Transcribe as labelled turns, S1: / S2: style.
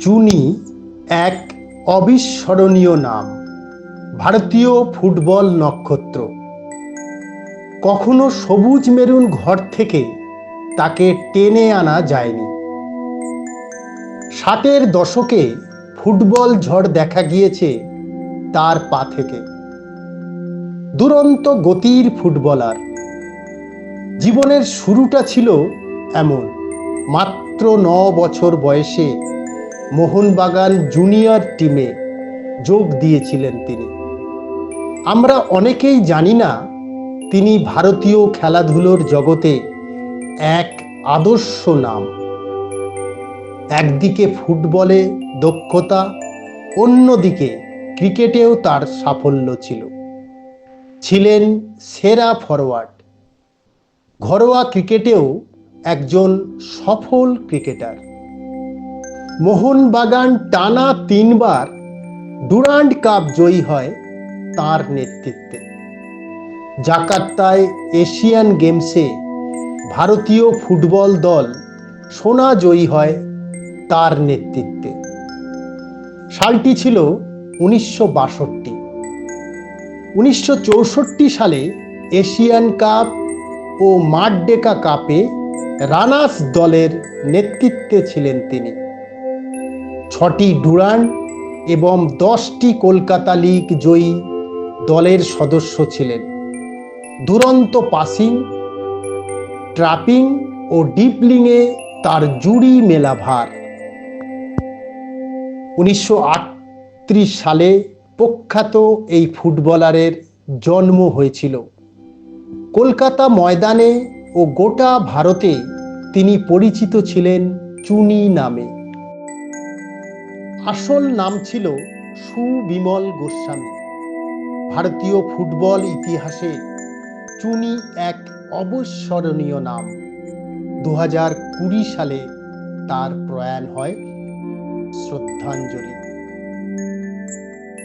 S1: চুনি এক অবিস্মরণীয় নাম। ভারতীয় ফুটবল নক্ষত্র। কখনো সবুজ মেরুন ঘর থেকে তাকে টেনে আনা যায়নি। ষাটের দশকে ফুটবল ঝড় দেখা গিয়েছে তার পা থেকে। দুরন্ত গতির ফুটবলার। জীবনের শুরুটা ছিল এমন। মাত্র ন বছর বয়সে মোহনবাগান জুনিয়র টিমে যোগ দিয়েছিলেন তিনি। আমরা অনেকেই জানি না তিনি ভারতীয় খেলাধুলোর জগতে এক আদর্শ নাম। একদিকে ফুটবলে দক্ষতা, অন্যদিকে ক্রিকেটেও তার সাফল্য ছিল। ছিলেন সেরা ফরওয়ার্ড ঘরোয়া ক্রিকেটেও একজন সফল ক্রিকেটার। মোহনবাগান টানা তিনবার ডুরান্ড কাপ জয়ী হয় তার নেতৃত্বে। জাকার্তায় এশিয়ান গেমসে ভারতীয় ফুটবল দল সোনা জয়ী হয় তার নেতৃত্বে। সালটি ছিল উনিশশো বাষট্টি। উনিশশো চৌষট্টি সালে এশিয়ান কাপ ও মাডডেকা কাপে রানার্স দলের নেতৃত্বে ছিলেন তিনি। ছটি ডুরান এবং দশটি কলকাতা লিগ জয়ী দলের সদস্য ছিলেন। দুরন্ত পাসিং ট্রাপিং ও ডিপলিংয়ে তার জুড়ি মেলা ভার উনিশশো আটত্রিশ সালে প্রখ্যাত এই ফুটবলারের জন্ম হয়েছিল। কলকাতা ময়দানে ও গোটা ভারতে তিনি পরিচিত ছিলেন চুনি নামে। আসল নাম ছিল সুবিমল গোস্বামী। ভারতীয় ফুটবল ইতিহাসে চুনি এক অবস্মরণীয় নাম। দু হাজার কুড়ি সালে তার প্রয়াণ হয় শ্রদ্ধাঞ্জলি।